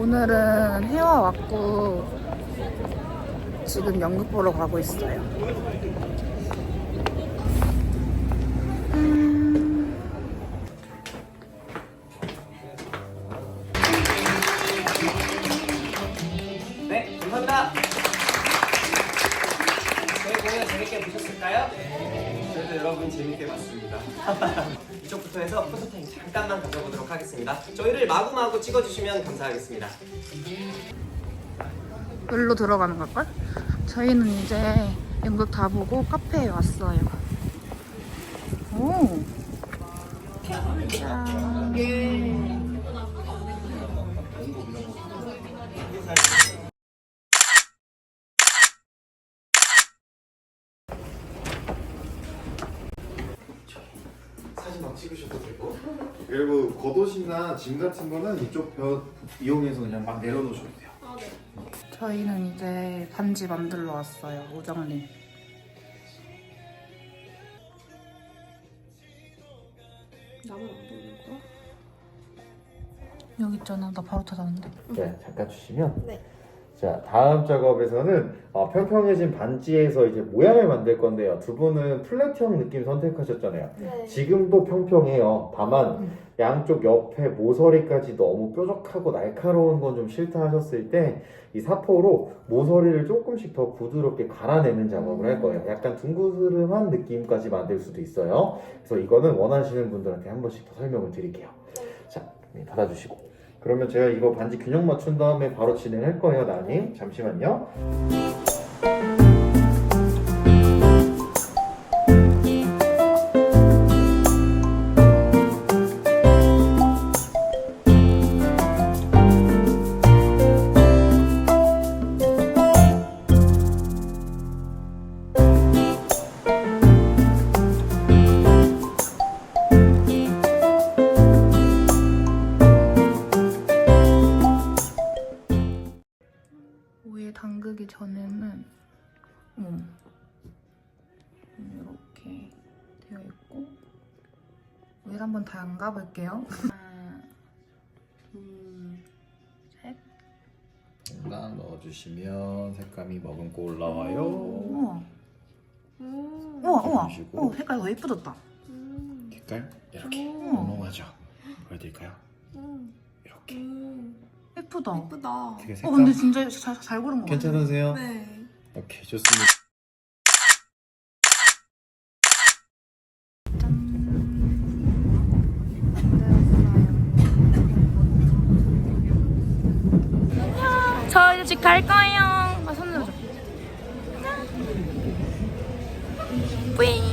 오늘은 해와 왔고 지금 연극 보러 가고 있어요. 저희 공연 재밌게 보셨을까요? 저희도 여러분 재밌게 봤습니다. 이쪽부터 해서 포토타임 잠깐만 가져보도록 하겠습니다. 저희를 마구마구 찍어주시면 감사하겠습니다. 여기로 들어가는 걸걸? 저희는 이제 연극 다 보고 카페에 왔어요. 오. 짠. 막 찍으셔도 되고. 그리고 겉옷이나 짐 같은 거는 이쪽 벽 이용해서 그냥 막 내려놓으셔도 돼요. 저희는 이제 반지 만들러 왔어요. 우정님. 나만 안 보이는 거야? 여기 있잖아. 나 바로 찾았는데. 네, 잠깐 주시면. 네. 자, 다음 작업에서는 어, 평평해진 반지에서 이제 모양을 만들 건데요. 두 분은 플랫형 느낌 선택하셨잖아요. 네. 지금도 평평해요. 다만 양쪽 옆에 모서리까지 너무 뾰족하고 날카로운 건 좀 싫다 하셨을 때 이 사포로 모서리를 조금씩 더 부드럽게 갈아내는 작업을 할 거예요. 약간 둥그스름한 느낌까지 만들 수도 있어요. 그래서 이거는 원하시는 분들한테 한 번씩 더 설명을 드릴게요. 자, 네, 닫아주시고. 그러면 제가 이거 반지 균형 맞춘 다음에 바로 진행할 거예요, 나님. 잠시만요. 위에 담그기 전에는 음, 이렇게 되어 있고 위에 한번 담가 볼게요. 하나, 둘, 셋. 딱 넣어주시면 색감이 머금고 올라와요. 우와, 음. 우와, 우와. 보시고. 어, 색깔 더 예뻐졌다. 음. 색깔 이렇게 음. 넘어가죠. 보여드릴까요? 음. 이렇게. 음. 예쁘다. 어, 예쁘다. 되게 색감 근데 진짜 잘, 잘 고른 거 같아. 괜찮으세요? 네. 오케이 좋습니다. 저 이제 집 갈 거예요. 아, 손 들어줘. 뿌잉.